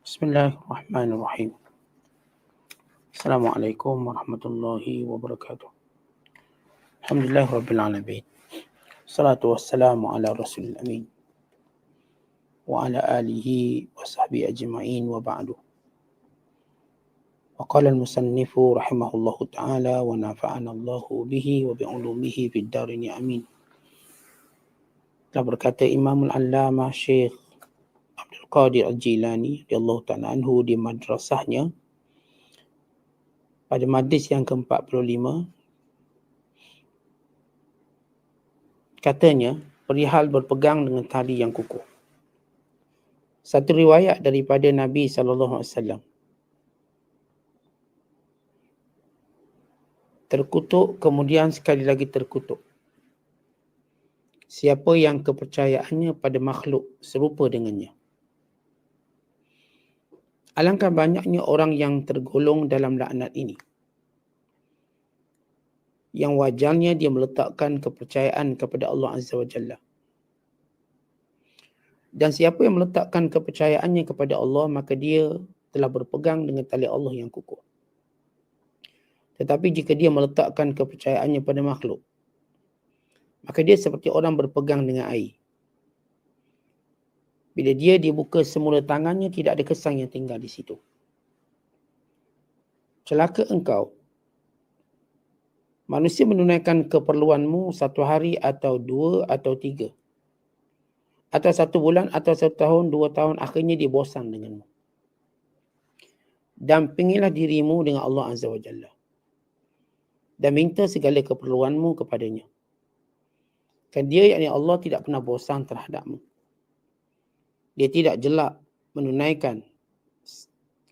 بسم الله الرحمن الرحيم السلام عليكم ورحمة الله وبركاته الحمد لله رب العالمين الصلاة والسلام على رسول الأمين وعلى آله وصحبه أجمعين وبعد وقال المصنف رحمه الله تعالى ونفعنا الله به وبعلومه في الدارين آمين berkata Imam Al-Allamah Syekh Abdul Qadir Al-Jilani radhiyallahu ta'ala anhu di madrasahnya. Pada majlis yang ke-45 katanya perihal berpegang dengan tali yang kukuh. Satu riwayat daripada Nabi sallallahu alaihi wasallam. Terkutuk kemudian sekali lagi terkutuk. Siapa yang kepercayaannya pada makhluk serupa dengannya. Alangkah banyaknya orang yang tergolong dalam laknat ini. Yang wajarnya dia meletakkan kepercayaan kepada Allah Azza wa Jalla. Dan siapa yang meletakkan kepercayaannya kepada Allah, maka dia telah berpegang dengan tali Allah yang kukuh. Tetapi jika dia meletakkan kepercayaannya pada makhluk, maka dia seperti orang berpegang dengan air. Bila dia dibuka semula tangannya, tidak ada kesan yang tinggal di situ. Celaka engkau. Manusia menunaikan keperluanmu satu hari atau dua atau tiga. Atau satu bulan atau satu tahun, dua tahun, akhirnya dia bosan denganmu. Dampingilah dirimu dengan Allah Azza wa Jalla. Dan minta segala keperluanmu kepadanya. Kan dia yakni Allah tidak pernah bosan terhadapmu. Dia tidak jelak menunaikan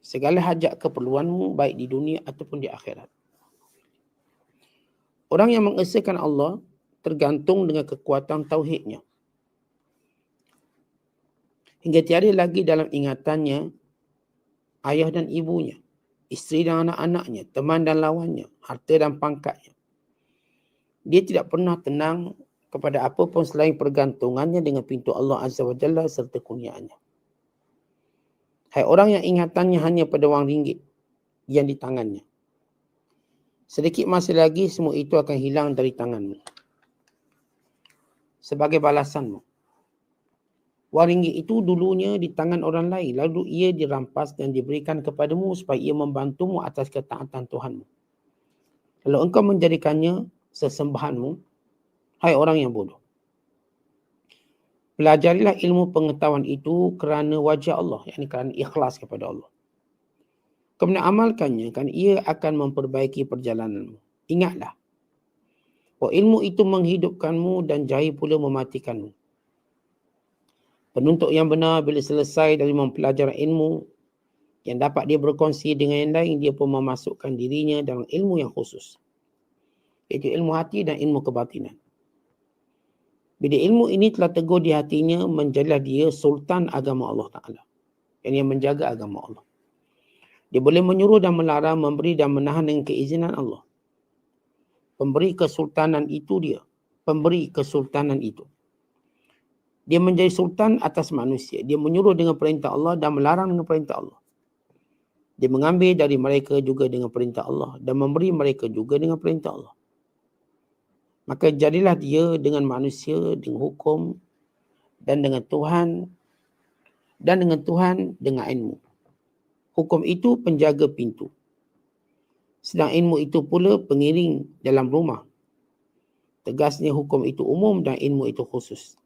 segala hajat keperluanmu baik di dunia ataupun di akhirat. Orang yang mengesahkan Allah tergantung dengan kekuatan tauhidnya. Hingga tiada lagi dalam ingatannya ayah dan ibunya, isteri dan anak-anaknya, teman dan lawannya, harta dan pangkatnya. Dia tidak pernah tenang kepada apa pun selain pergantungannya dengan pintu Allah Azza wa Jalla serta kurniaannya. Hai orang yang ingatannya hanya pada wang ringgit yang di tangannya. Sedikit masa lagi semua itu akan hilang dari tanganmu. Sebagai balasanmu. Wang ringgit itu dulunya di tangan orang lain. Lalu ia dirampas dan diberikan kepadamu supaya ia membantumu atas ketaatan Tuhanmu. Lalu engkau menjadikannya sesembahanmu Hai orang yang bodoh. Pelajarilah ilmu pengetahuan itu kerana wajah Allah, yakni kerana ikhlas kepada Allah. Kemudian amalkannya, kan ia akan memperbaiki perjalananmu. Ingatlah, bahawa ilmu itu menghidupkanmu dan jahil pula mematikanmu. Penuntut yang benar bila selesai dari mempelajari ilmu yang dapat dia berkongsi dengan yang lain, dia pun memasukkan dirinya dalam ilmu yang khusus. Iaitu ilmu hati dan ilmu kebatinan. Bila ilmu ini telah teguh di hatinya, menjadilah dia sultan agama Allah Ta'ala. Yang yang menjaga agama Allah. Dia boleh menyuruh dan melarang, memberi dan menahan dengan keizinan Allah. Pemberi kesultanan itu dia. Pemberi kesultanan itu. Dia menjadi sultan atas manusia. Dia menyuruh dengan perintah Allah dan melarang dengan perintah Allah. Dia mengambil dari mereka juga dengan perintah Allah dan memberi mereka juga dengan perintah Allah. Maka jadilah dia dengan manusia, dengan hukum dan dengan Tuhan dan dengan Tuhan dengan ilmu. Hukum itu penjaga pintu. Sedang ilmu itu pula pengiring dalam rumah. Tegasnya hukum itu umum dan ilmu itu khusus.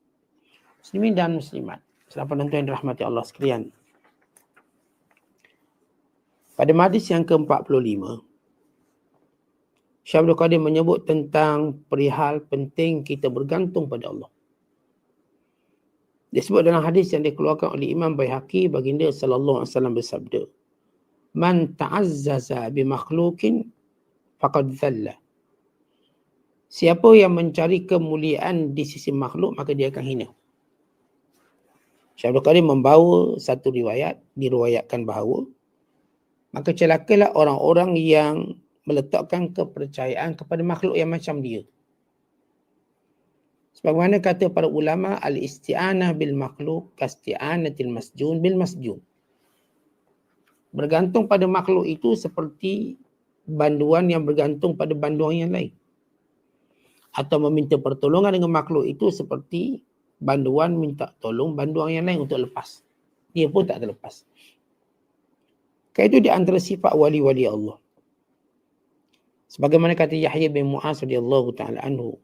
Muslimin dan muslimat. Selamat penonton yang dirahmati Allah sekalian. Pada madis yang ke-45, Syekh Abdul Qadir menyebut tentang perihal penting kita bergantung pada Allah. Disebut dalam hadis yang dikeluarkan oleh Imam Baihaqi baginda sallallahu alaihi wasallam bersabda, "Man ta'azzaza bi makhluqin faqad dhalla." Siapa yang mencari kemuliaan di sisi makhluk maka dia akan hina. Syekh Abdul Qadir membawa satu riwayat, diriwayatkan bahawa maka celakalah orang-orang yang meletakkan kepercayaan kepada makhluk yang macam dia. Sebagaimana kata para ulama al-isti'anah bil makhluk kasti'anatil masjun bil masjun. Bergantung pada makhluk itu seperti banduan yang bergantung pada banduan yang lain. Atau meminta pertolongan dengan makhluk itu seperti banduan minta tolong banduan yang lain untuk lepas. Dia pun tak terlepas. Kayak itu di antara sifat wali-wali Allah. Sebagaimana kata Yahya bin Mu'az radhiyallahu taala anhu,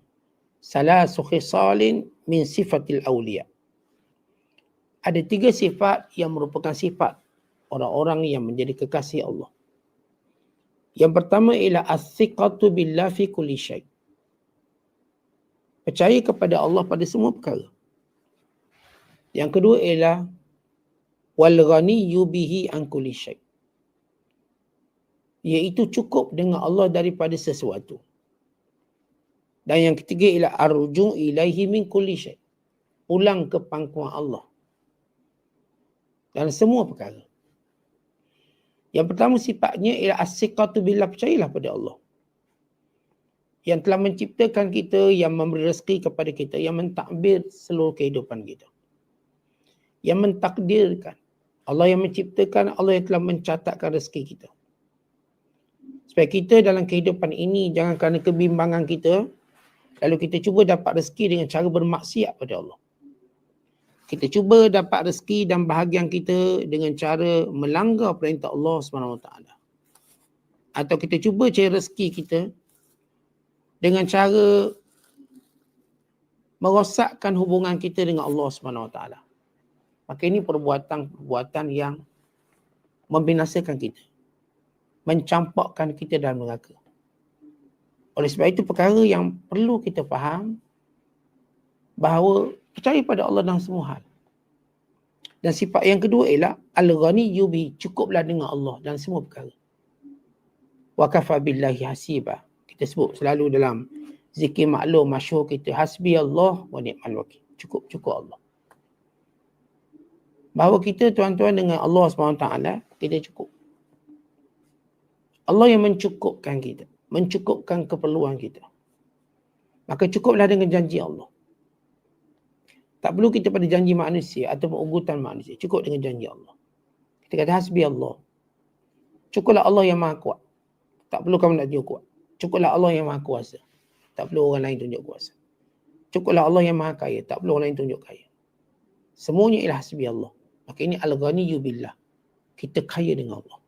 salasu khisalin min sifatil awliya. Ada tiga sifat yang merupakan sifat orang-orang yang menjadi kekasih Allah. Yang pertama ialah as-siqatu billah fi kulli syai. Percaya kepada Allah pada semua perkara. Yang kedua ialah wal ghaniyyu bihi an kulli syai. Iaitu cukup dengan Allah daripada sesuatu. Dan yang ketiga ialah arju ilaihi min kulli syai. Pulang ke pangkuan Allah. Dan semua perkara. Yang pertama sifatnya ialah as-siqatu billah percayalah pada Allah. Yang telah menciptakan kita, yang memberi rezeki kepada kita, yang mentakbir seluruh kehidupan kita. Yang mentakdirkan. Allah yang menciptakan, Allah yang telah mencatatkan rezeki kita. Supaya kita dalam kehidupan ini jangan kerana kebimbangan kita, lalu kita cuba dapat rezeki dengan cara bermaksiat pada Allah kita cuba dapat rezeki dan bahagian kita dengan cara melanggar perintah Allah SWT. Atau kita cuba cari rezeki kita dengan cara merosakkan hubungan kita dengan Allah SWT. Maka ini perbuatan-perbuatan yang membinasakan kita. Mencampakkan kita dalam neraka. Oleh sebab itu perkara yang perlu kita faham bahawa percaya pada Allah dalam semua hal. Dan sifat yang kedua ialah al-ghani yubi cukuplah dengan Allah dalam semua perkara. Wa kafa billahi hasiba. Kita sebut selalu dalam zikir maklum masyhur kita hasbi Allah wa ni'mal wakil. Cukup cukup Allah. Bahawa kita tuan-tuan dengan Allah SWT kita cukup. Allah yang mencukupkan kita, mencukupkan keperluan kita. Maka cukuplah dengan janji Allah. Tak perlu kita pada janji manusia atau ugutan manusia. Cukup dengan janji Allah. Kita kata hasbi Allah. Cukuplah Allah yang maha kuat. Tak perlu kamu nak tunjuk kuat. Cukuplah Allah yang maha kuasa. Tak perlu orang lain tunjuk kuasa. Cukuplah Allah yang maha kaya. Tak perlu orang lain tunjuk kaya. Semuanya ialah hasbi Allah. Maka ini al-ghaniyu billah. Kita kaya dengan Allah.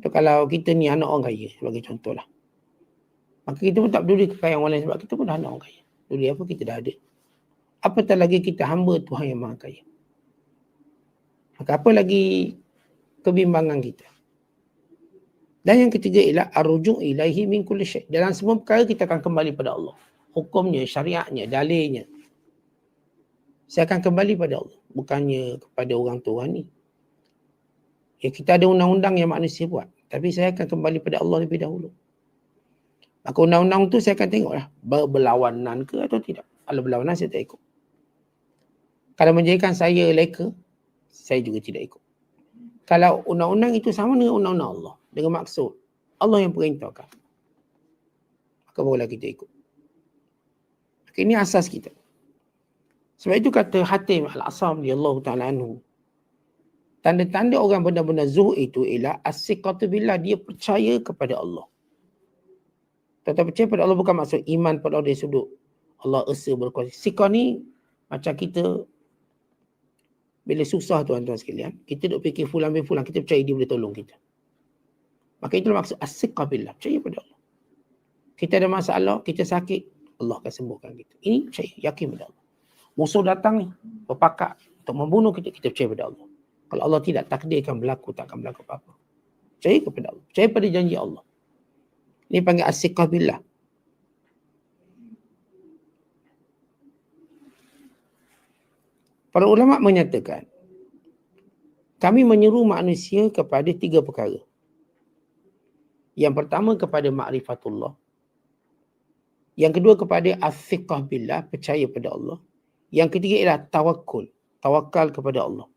So, kalau kita ni anak orang kaya sebagai contohlah. Maka kita pun tak peduli kekayaan orang lain sebab kita pun dah anak orang kaya. Peduli apa kita dah ada apatah lagi kita hamba Tuhan yang Maha Kaya. Maka apa lagi kebimbangan kita? Dan yang ketiga ialah arujung ilahi min kulli syai. Dalam semua perkara kita akan kembali pada Allah. Hukumnya, syariatnya, dalilnya. Saya akan kembali pada Allah. Bukannya kepada orang tua ni. Ya, kita ada undang-undang yang manusia buat. Tapi saya akan kembali pada Allah lebih dahulu. Maka undang-undang tu saya akan tengoklah. Berlawanan ke atau tidak. Kalau berlawanan saya tak ikut. Kalau menjadikan saya leka, saya juga tidak ikut. Kalau undang-undang itu sama dengan undang-undang Allah. Dengan maksud Allah yang perintahkan. Maka barulah kita ikut. Maka ini asas kita. Sebab itu kata Hatim Al-Asam di Allah Ta'ala anhu. Tanda-tanda orang benar-benar zuh itu ialah asyikatu billah. Dia percaya kepada Allah. Tetapi percaya pada Allah bukan maksud iman pada Allah dari sudut. Allah esa berkuasa. Sikah ni macam kita bila susah tuan-tuan sekalian, kita duk fikir fulan bin fulan, kita percaya dia boleh tolong kita. Maka itulah maksud asyikah billah, percaya pada Allah. Kita ada masalah, kita sakit, Allah akan sembuhkan kita. Ini percaya, yakin pada Allah. Musuh datang ni, berpakat untuk membunuh kita, kita percaya pada Allah. Kalau Allah tidak takdirkan berlaku, tak akan berlaku apa-apa. Percaya kepada Allah. Percaya pada janji Allah. Ini panggil asyikah billah. Para ulama menyatakan kami menyeru manusia kepada tiga perkara. Yang pertama kepada ma'rifatullah. Yang kedua kepada afiqah billah, percaya pada Allah. Yang ketiga ialah tawakul, tawakal kepada Allah.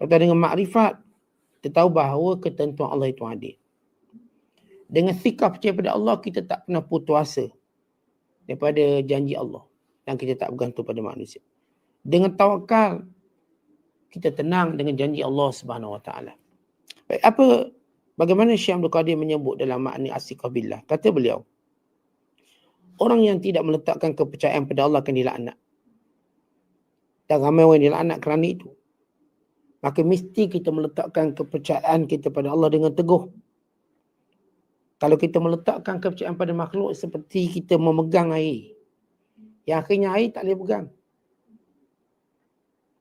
Kata dengan makrifat, kita tahu bahawa ketentuan Allah itu adil. Dengan sikap percaya pada Allah, kita tak pernah putus asa daripada janji Allah. Dan kita tak bergantung pada manusia dengan tawakal kita tenang dengan janji Allah Subhanahu Wa Taala. Baik, apa bagaimana Syekh Abdul Qadir menyebut dalam makna asikah billah? Kata beliau, orang yang tidak meletakkan kepercayaan pada Allah akan dilaknat. Dan ramai orang dilaknat kerana itu. Maka mesti kita meletakkan kepercayaan kita pada Allah dengan teguh. Kalau kita meletakkan kepercayaan pada makhluk seperti kita memegang air. Yang akhirnya air tak boleh pegang.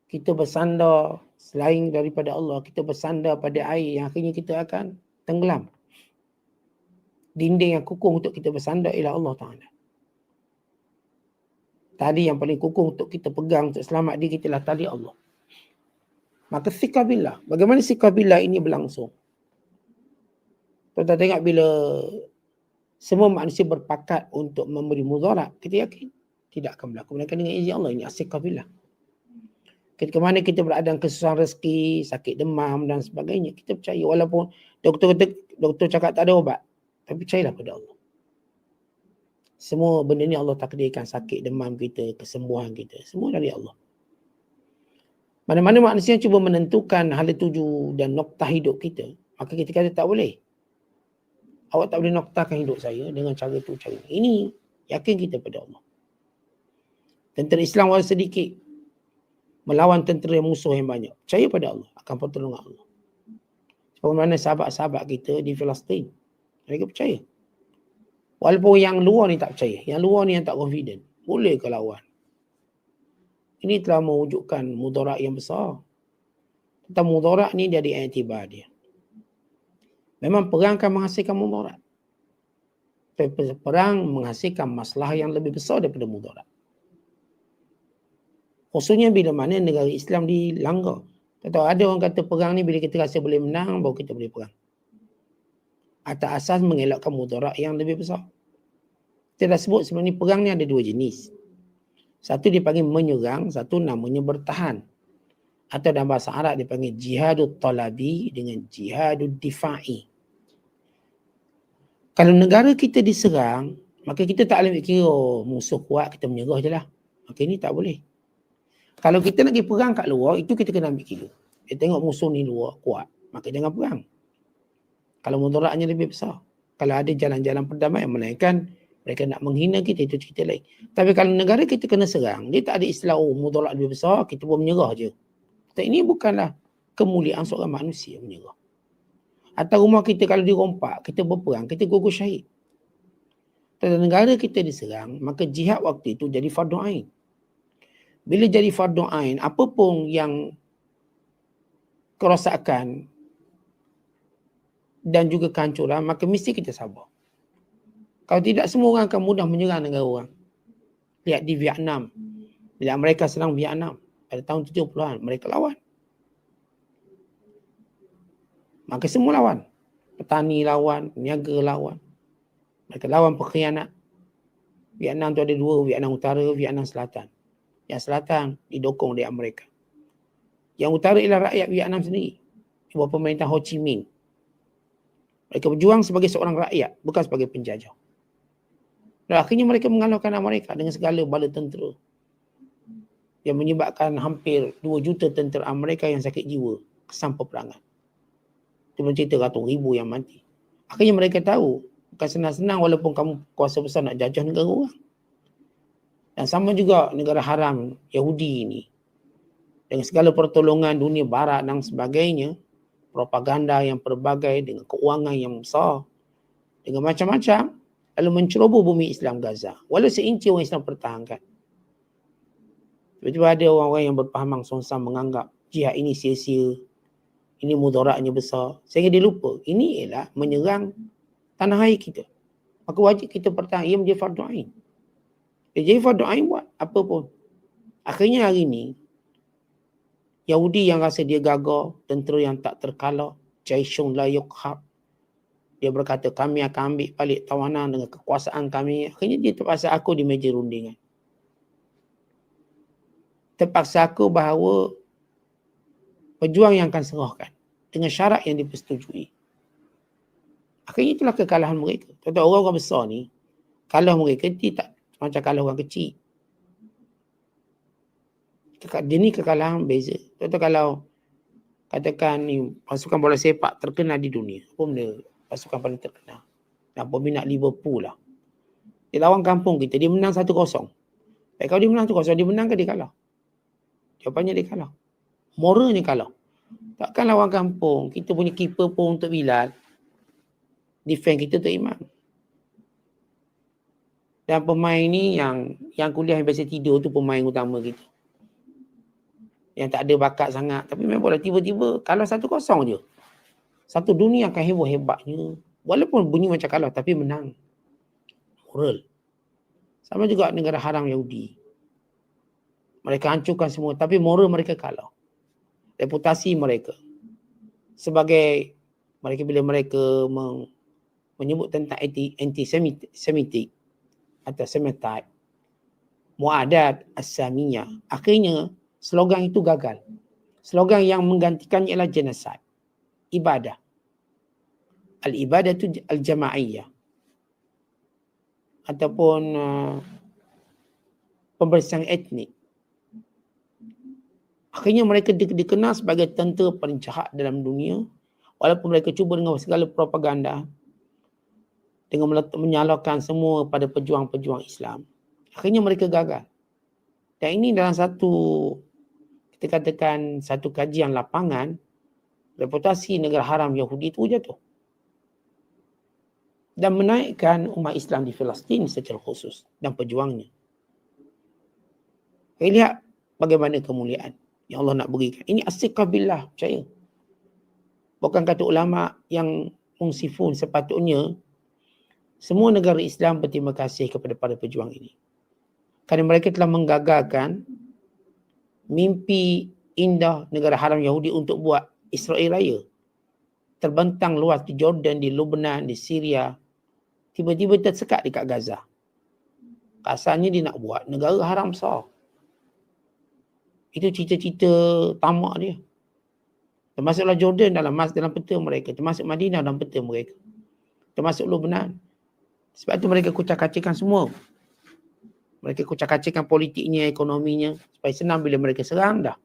Kita bersandar selain daripada Allah. Kita bersandar pada air yang akhirnya kita akan tenggelam. Dinding yang kukuh untuk kita bersandar ialah Allah Ta'ala. Tadi yang paling kukuh untuk kita pegang untuk selamat diri kita lah tali Allah. Maka sikabillah. Bagaimana sikabillah ini berlangsung? Kita tengok bila semua manusia berpakat untuk memberi mudarat, kita yakin tidak akan berlaku. Mereka dengan izin Allah ini asikabillah. Ketika mana kita berada dalam kesusahan rezeki, sakit demam dan sebagainya, kita percaya walaupun doktor kata, doktor cakap tak ada ubat, tapi percayalah pada Allah. Semua benda ni Allah takdirkan sakit demam kita, kesembuhan kita. Semua dari Allah. Mana-mana manusia yang cuba menentukan hal tuju dan noktah hidup kita, maka kita kata tak boleh. Awak tak boleh noktahkan hidup saya dengan cara tu, cara ini. Ini yakin kita pada Allah. Tentera Islam walau sedikit melawan tentera musuh yang banyak. Percaya pada Allah, akan pertolongan Allah. Seperti mana sahabat-sahabat kita di Palestin. Mereka percaya. Walaupun yang luar ni tak percaya. Yang luar ni yang tak confident. Boleh ke lawan? Ini telah mewujudkan mudarat yang besar. Tentang mudarat ni dia ada iktibar dia. Memang perang akan menghasilkan mudarat. Tapi perang menghasilkan masalah yang lebih besar daripada mudarat. Khususnya bila mana negara Islam dilanggar. Tahu ada orang kata perang ni bila kita rasa boleh menang, baru kita boleh perang atas asas mengelakkan mudarat yang lebih besar. Kita dah sebut sebenarnya perang ni ada dua jenis. Satu dipanggil menyerang, satu namanya bertahan. Atau dalam bahasa Arab dipanggil jihadul talabi dengan jihadul difa'i. Kalau negara kita diserang, maka kita tak boleh kira oh, musuh kuat, kita menyerah je lah. Maka ini tak boleh. Kalau kita nak pergi perang kat luar, itu kita kena ambil kira. Kita tengok musuh ni luar kuat, maka jangan perang. Kalau mudaratnya lebih besar. Kalau ada jalan-jalan perdamaian melainkan mereka nak menghina kita itu cerita lain. Tapi kalau negara kita kena serang, dia tak ada istilah oh mudarat lebih besar, kita pun menyerah je. Dan ini bukanlah kemuliaan seorang manusia menyerah. Atau rumah kita kalau dirompak, kita berperang, kita gugur syahid. Dan negara kita diserang, maka jihad waktu itu jadi fardu ain. Bila jadi fardu ain, apapun yang kerosakan dan juga kehancuran, maka mesti kita sabar. Kalau tidak, semua orang akan mudah menyerang negara orang. Lihat di Vietnam. Bila mereka serang Vietnam pada tahun 70-an, mereka lawan. Maka semua lawan. Petani lawan, niaga lawan. Mereka lawan pekhianat. Vietnam tu ada dua, Vietnam Utara, Vietnam Selatan. Yang Selatan didokong oleh Amerika. Yang Utara ialah rakyat Vietnam sendiri. Ibu pemerintah Ho Chi Minh. Mereka berjuang sebagai seorang rakyat, bukan sebagai penjajah. Dan akhirnya mereka mengalahkan Amerika dengan segala bala tentera. Yang menyebabkan hampir 2 juta tentera Amerika yang sakit jiwa kesan peperangan. Itu mencerita ratus ribu yang mati. Akhirnya mereka tahu, bukan senang-senang walaupun kamu kuasa besar nak jajah negara orang. Dan sama juga negara haram Yahudi ini. Dengan segala pertolongan dunia barat dan sebagainya, propaganda yang pelbagai dengan keuangan yang besar dengan macam-macam lalu menceroboh bumi Islam Gaza. Walau seinci orang Islam pertahankan. Tiba-tiba ada orang-orang yang berpahamang songsam menganggap jihad ini sia-sia. Ini mudaratnya besar. Sehingga dia lupa ini ialah menyerang tanah air kita. Maka wajib kita pertahan ia menjadi fardu ain. Dia jadi fardu ain buat apa pun. Akhirnya hari ini Yahudi yang rasa dia gagah, tentera yang tak terkala, Jaishun la yukhab. Dia berkata, kami akan ambil balik tawanan dengan kekuasaan kami. Akhirnya dia terpaksa aku di meja rundingan. Terpaksa aku bahawa pejuang yang akan serahkan dengan syarat yang dipersetujui. Akhirnya itulah kekalahan mereka. Tentu orang-orang besar ni, kalah mereka tidak macam kalah orang kecil dia ni kekalahan beza. Contoh kalau katakan ni pasukan bola sepak terkenal di dunia. Apa benda pasukan paling terkenal? Dan peminat Liverpool lah. Dia lawan kampung kita, dia menang 1-0. Baik kalau dia menang 1-0, dia menang ke dia kalah? Jawapannya dia kalah. Moralnya kalah. Takkan lawan kampung, kita punya keeper pun untuk Bilal. Defend kita untuk Imam. Dan pemain ni yang yang kuliah yang biasa tidur tu pemain utama kita. Yang tak ada bakat sangat. Tapi memang boleh tiba-tiba satu kosong je. Satu dunia akan heboh hebatnya. Walaupun bunyi macam kalah tapi menang. Moral. Sama juga negara haram Yahudi. Mereka hancurkan semua tapi moral mereka kalah. Reputasi mereka. Sebagai mereka bila mereka menyebut tentang anti-semitik atau semetai muadat asamiyah akhirnya slogan itu gagal slogan yang menggantikannya ialah genocide ibadah al ibadah itu al jamaiyah ataupun uh, pembersihan etnik akhirnya mereka dikenal sebagai tentera paling jahat dalam dunia walaupun mereka cuba dengan segala propaganda dengan menyalahkan semua pada pejuang-pejuang Islam. Akhirnya mereka gagal. Dan ini dalam satu, kita katakan satu kajian lapangan, reputasi negara haram Yahudi itu jatuh. Dan menaikkan umat Islam di Palestin secara khusus dan pejuangnya. Kita lihat bagaimana kemuliaan yang Allah nak berikan. Ini asyikah billah, percaya. Bukan kata ulama yang mungsifun sepatutnya semua negara Islam berterima kasih kepada para pejuang ini. Kerana mereka telah menggagalkan mimpi indah negara haram Yahudi untuk buat Israel Raya. Terbentang luas di Jordan, di Lebanon, di Syria. Tiba-tiba tersekat dekat Gaza. Kasarnya dia nak buat negara haram besar. Itu cita-cita tamak dia. Termasuklah Jordan dalam mas dalam peta mereka. Termasuk Madinah dalam peta mereka. Termasuk Lebanon. Sebab tu mereka kucak-kacikkan semua. Mereka kucak-kacikkan politiknya, ekonominya. Supaya senang bila mereka serang dah.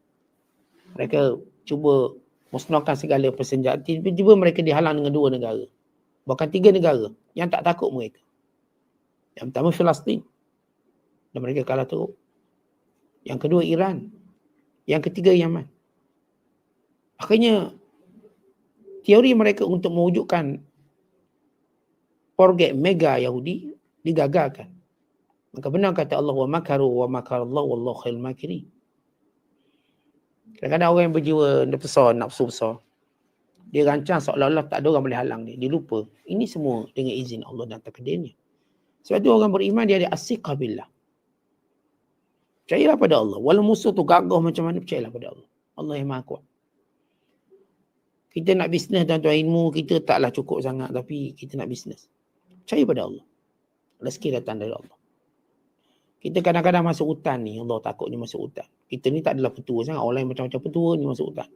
Mereka cuba musnahkan segala persenjataan. Tiba-tiba mereka dihalang dengan dua negara. Bahkan tiga negara yang tak takut mereka. Yang pertama Palestin. Dan mereka kalah teruk. Yang kedua Iran. Yang ketiga Yaman. Akhirnya teori mereka untuk mewujudkan projek mega Yahudi digagalkan. Maka benar kata Allah wa makaru wa makar Allah wallahu khairul makirin. Kadang-kadang orang yang berjiwa besar, nafsu besar. Dia rancang seolah-olah tak ada orang boleh halang dia. Dia lupa. Ini semua dengan izin Allah dan takdirnya. Sebab tu orang beriman dia ada asyikah billah. Percayalah pada Allah. Walau musuh tu gagah macam mana, percayalah pada Allah. Allah yang maha kuat. Kita nak bisnes dan tuan ilmu, kita taklah cukup sangat tapi kita nak bisnes. Percaya pada Allah. Rezeki datang dari Allah. Kita kadang-kadang masuk hutan ni. Allah takutnya masuk hutan. Kita ni tak adalah petua sangat. Orang lain macam-macam petua ni masuk hutan.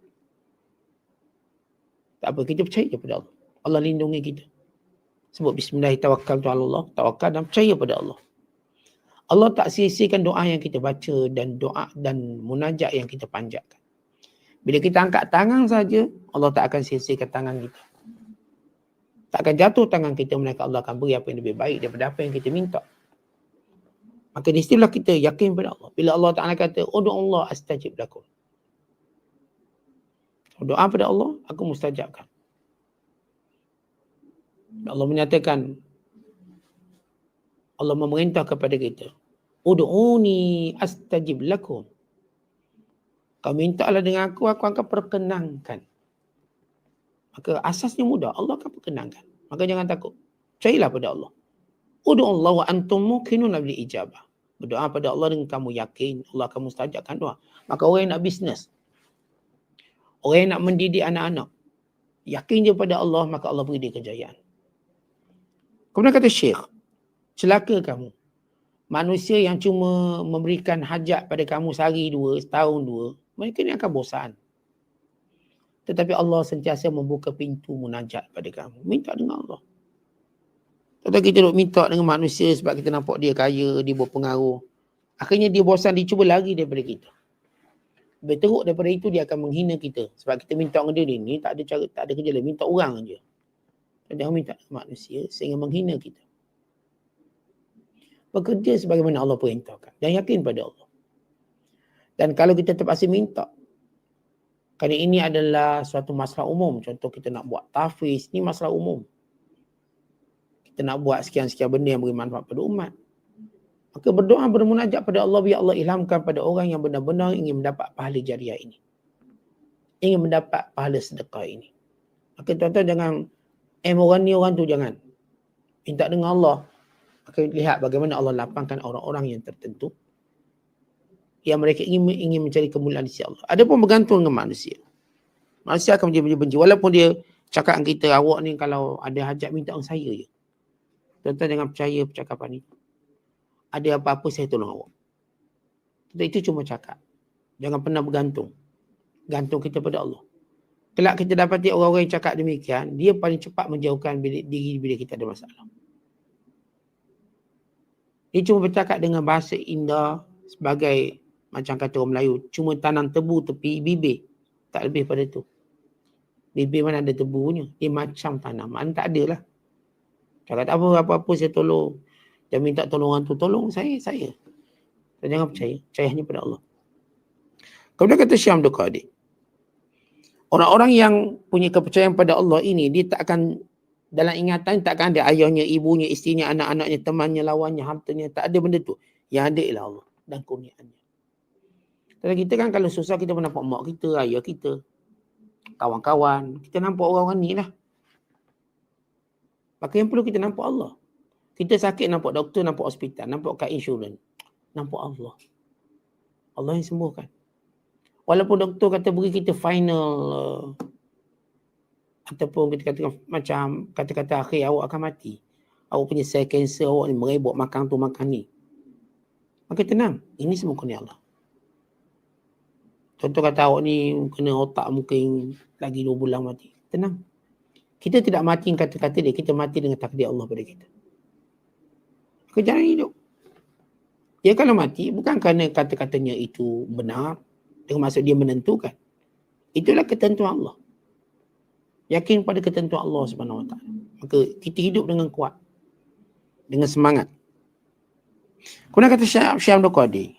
Tak apa. Kita percaya pada Allah. Allah lindungi kita. Sebut bismillahirrahmanirrahim. Allah. Tawakal dan percaya pada Allah. Allah tak sia-siakan doa yang kita baca dan doa dan munajat yang kita panjatkan. Bila kita angkat tangan saja, Allah tak akan sia-siakan tangan kita. Tak akan jatuh tangan kita melainkan Allah akan beri apa yang lebih baik daripada apa yang kita minta. Maka di situlah kita yakin pada Allah. Bila Allah Ta'ala kata, Udu Allah astajib lakum. Doa pada Allah, aku mustajabkan. Allah menyatakan, Allah memerintah kepada kita, Udu'uni astajib lakum. Kau minta Allah dengan aku, aku akan perkenankan. Maka asasnya mudah. Allah akan perkenankan. Maka jangan takut. Percayalah pada Allah. Udu Allah wa antum mukinun bil ijabah. Berdoa pada Allah dengan kamu yakin Allah akan mustajabkan doa. Maka orang yang nak bisnes. Orang yang nak mendidik anak-anak. Yakin je pada Allah maka Allah beri dia kejayaan. Kemudian kata Syekh. Celaka kamu. Manusia yang cuma memberikan hajat pada kamu sehari dua, setahun dua. Mereka ni akan bosan. Tetapi Allah sentiasa membuka pintu munajat pada kamu. Minta dengan Allah. Tetapi kita duk minta dengan manusia sebab kita nampak dia kaya, dia berpengaruh. Akhirnya dia bosan, dia cuba lari daripada kita. Lebih teruk daripada itu dia akan menghina kita. Sebab kita minta dengan dia ni tak ada cara, tak ada kerja lain. Minta orang aja. Jangan minta manusia sehingga menghina kita. Bekerja sebagaimana Allah perintahkan. Dan yakin pada Allah. Dan kalau kita terpaksa minta. Kerana ini adalah suatu masalah umum. Contoh kita nak buat tafiz. Ini masalah umum. Kita nak buat sekian-sekian benda yang beri manfaat pada umat. Maka berdoa bermunajat pada Allah biar Allah ilhamkan pada orang yang benar-benar ingin mendapat pahala jariah ini. Ingin mendapat pahala sedekah ini. Maka tuan-tuan jangan eh orang ni orang tu jangan. Minta dengan Allah. Maka lihat bagaimana Allah lapangkan orang-orang yang tertentu yang mereka ingin ingin mencari kemuliaan di sisi Allah. Ada pun bergantung dengan manusia. Manusia akan menjadi benci walaupun dia cakap dengan kita awak ni kalau ada hajat minta dengan saya je. Tuan-tuan jangan percaya percakapan itu ada apa-apa saya tolong awak. Itu cuma cakap. Jangan pernah bergantung. Gantung kita pada Allah. Kelak kita dapati orang-orang yang cakap demikian, dia paling cepat menjauhkan diri bila kita ada masalah. Dia cuma bercakap dengan bahasa indah sebagai macam kata orang Melayu, cuma tanam tebu tepi bibir. Tak lebih pada tu. Bibir mana ada tebunya. Dia macam tanaman, tak ada lah. Cakap tak apa, apa-apa saya tolong. Dia minta tolongan tu, tolong saya, saya. Dan jangan percaya, percaya hanya pada Allah. Kemudian kata Syam Abdul. Orang-orang yang punya kepercayaan pada Allah ini, dia tak akan dalam ingatan tak akan ada ayahnya, ibunya, istrinya, anak-anaknya, temannya, lawannya, hartanya. Tak ada benda tu. Yang ada ialah Allah dan kurniaannya. Dan kita kan kalau susah kita nampak mak kita, ayah kita, kawan-kawan. Kita nampak orang-orang ni lah. Maka yang perlu kita nampak Allah. Kita sakit nampak doktor, nampak hospital, nampak kad insurans. Nampak Allah. Allah yang sembuhkan. Walaupun doktor kata beri kita final uh, ataupun kita kata macam kata-kata akhir awak akan mati. Awak punya sel cancer awak ni merebut makan tu makan ni. Maka tenang. Ini semua kurnia Allah. Contoh kata awak ni kena otak mungkin lagi dua bulan mati. Tenang. Kita tidak mati kata-kata dia. Kita mati dengan takdir Allah pada kita kejaran hidup. Dia kalau mati bukan kerana kata-katanya itu benar dengan maksud dia menentukan. Itulah ketentuan Allah. Yakin pada ketentuan Allah Taala. Maka kita hidup dengan kuat. Dengan semangat. Kemudian kata Syam Abdul Qadir.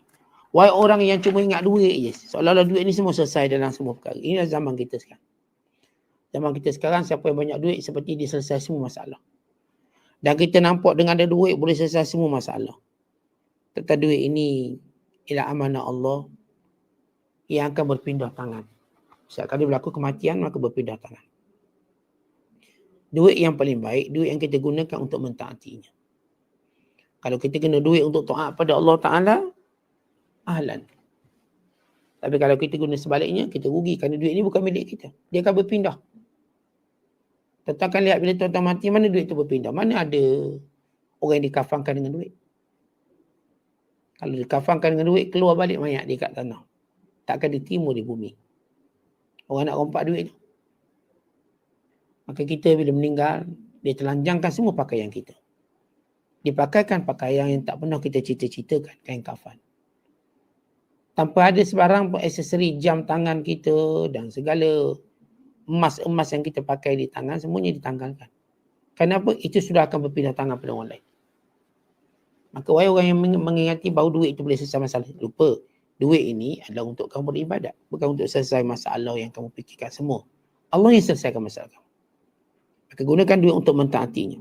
Wahai orang yang cuma ingat duit je. Seolah-olah duit ni semua selesai dalam semua perkara. Inilah zaman kita sekarang. Zaman kita sekarang siapa yang banyak duit seperti dia selesai semua masalah. Dan kita nampak dengan ada duit boleh selesai semua masalah. Tetapi duit ini ialah amanah Allah yang akan berpindah tangan. Setiap kali berlaku kematian maka berpindah tangan. Duit yang paling baik, duit yang kita gunakan untuk mentaatinya. Kalau kita kena duit untuk taat pada Allah Ta'ala, ahlan. Tapi kalau kita guna sebaliknya, kita rugi kerana duit ini bukan milik kita. Dia akan berpindah. Tuan akan lihat bila tuan-tuan mati, mana duit tu berpindah. Mana ada orang yang dikafankan dengan duit. Kalau dikafankan dengan duit, keluar balik mayat dia kat tanah. Takkan diterima di bumi. Orang nak rompak duit tu. Maka kita bila meninggal, dia telanjangkan semua pakaian kita. Dipakaikan pakaian yang tak pernah kita cita-citakan, kain kafan. Tanpa ada sebarang aksesori jam tangan kita dan segala emas-emas yang kita pakai di tangan semuanya ditanggalkan. Kenapa? Itu sudah akan berpindah tangan pada orang lain. Maka wahai orang yang mengingati bahawa duit itu boleh selesai masalah. Lupa. Duit ini adalah untuk kamu beribadat. Bukan untuk selesai masalah yang kamu fikirkan semua. Allah yang selesaikan masalah kamu. Maka gunakan duit untuk mentaatinya.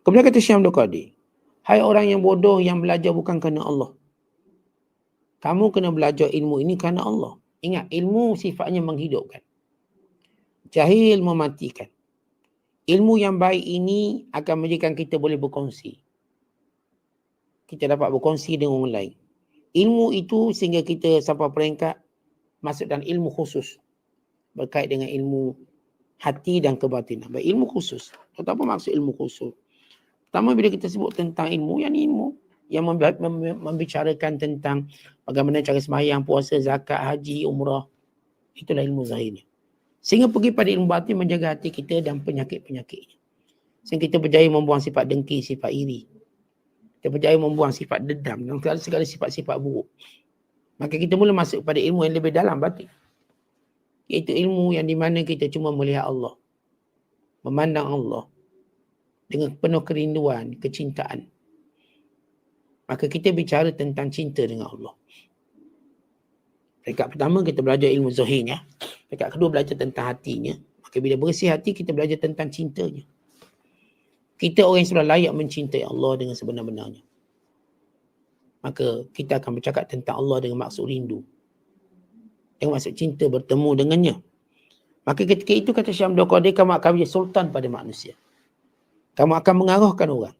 Kemudian kata Syam Qadir. Hai orang yang bodoh yang belajar bukan kerana Allah. Kamu kena belajar ilmu ini kerana Allah. Ingat, ilmu sifatnya menghidupkan jahil mematikan. Ilmu yang baik ini akan menjadikan kita boleh berkongsi. Kita dapat berkongsi dengan orang lain. Ilmu itu sehingga kita sampai peringkat masuk dalam ilmu khusus. Berkait dengan ilmu hati dan kebatinan. Baik, ilmu khusus. Apa maksud ilmu khusus? Pertama bila kita sebut tentang ilmu, yang ilmu yang membicarakan tentang bagaimana cara semayang, puasa, zakat, haji, umrah. Itulah ilmu zahirnya. Sehingga pergi pada ilmu batin menjaga hati kita dan penyakit-penyakitnya. Sehingga kita berjaya membuang sifat dengki, sifat iri. Kita berjaya membuang sifat dedam dan segala, sifat-sifat buruk. Maka kita mula masuk pada ilmu yang lebih dalam batin. Iaitu ilmu yang di mana kita cuma melihat Allah. Memandang Allah. Dengan penuh kerinduan, kecintaan. Maka kita bicara tentang cinta dengan Allah. Peringkat pertama kita belajar ilmu zuhirnya. Peringkat kedua belajar tentang hatinya. Maka bila bersih hati kita belajar tentang cintanya. Kita orang yang sudah layak mencintai Allah dengan sebenar-benarnya. Maka kita akan bercakap tentang Allah dengan maksud rindu. Dengan maksud cinta bertemu dengannya. Maka ketika itu kata Syam Qadir kamu akan menjadi sultan pada manusia. Kamu akan mengarahkan orang.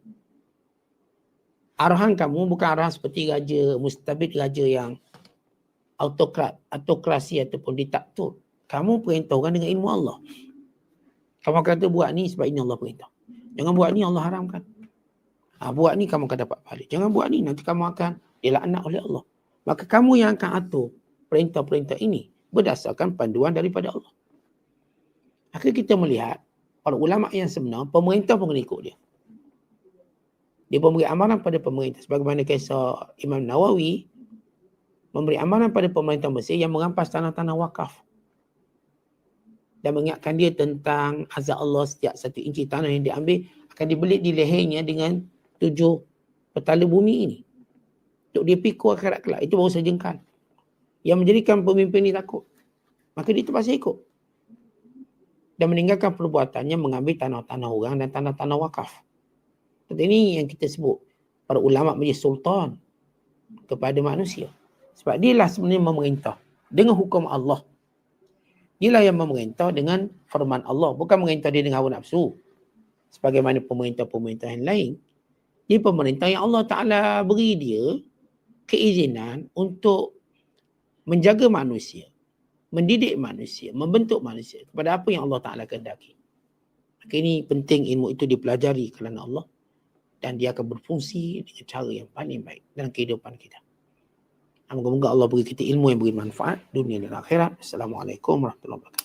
Arahan kamu bukan arahan seperti raja, mustabid raja yang autokrat, autokrasi ataupun diktator kamu perintah orang dengan ilmu Allah. Kamu kata buat ni sebab ini Allah perintah. Jangan buat ni Allah haramkan. Ha, buat ni kamu akan dapat pahala. Jangan buat ni nanti kamu akan dilaknat oleh Allah. Maka kamu yang akan atur perintah-perintah ini berdasarkan panduan daripada Allah. Maka kita melihat para ulama yang sebenar, pemerintah pun ikut dia. Dia memberi amaran pada pemerintah. Sebagaimana kisah Imam Nawawi memberi amaran pada pemerintah Mesir yang merampas tanah-tanah wakaf dan mengingatkan dia tentang azab Allah setiap satu inci tanah yang diambil akan dibelit di lehernya dengan tujuh petala bumi ini. Untuk dia pikul akhirat kelak. Itu baru sejengkal. Yang menjadikan pemimpin ini takut. Maka dia terpaksa ikut. Dan meninggalkan perbuatannya mengambil tanah-tanah orang dan tanah-tanah wakaf. Jadi ini yang kita sebut. Para ulama menjadi sultan kepada manusia. Sebab dia lah sebenarnya memerintah. Dengan hukum Allah. Dialah yang memerintah dengan firman Allah. Bukan memerintah dia dengan hawa nafsu. Sebagaimana pemerintah-pemerintah yang lain. Dia pemerintah yang Allah Ta'ala beri dia keizinan untuk menjaga manusia. Mendidik manusia. Membentuk manusia. Kepada apa yang Allah Ta'ala kehendaki. Maka ini penting ilmu itu dipelajari kerana Allah. Dan dia akan berfungsi dengan cara yang paling baik dalam kehidupan kita. Moga-moga Allah beri kita ilmu yang beri manfaat dunia dan akhirat. Assalamualaikum warahmatullahi wabarakatuh.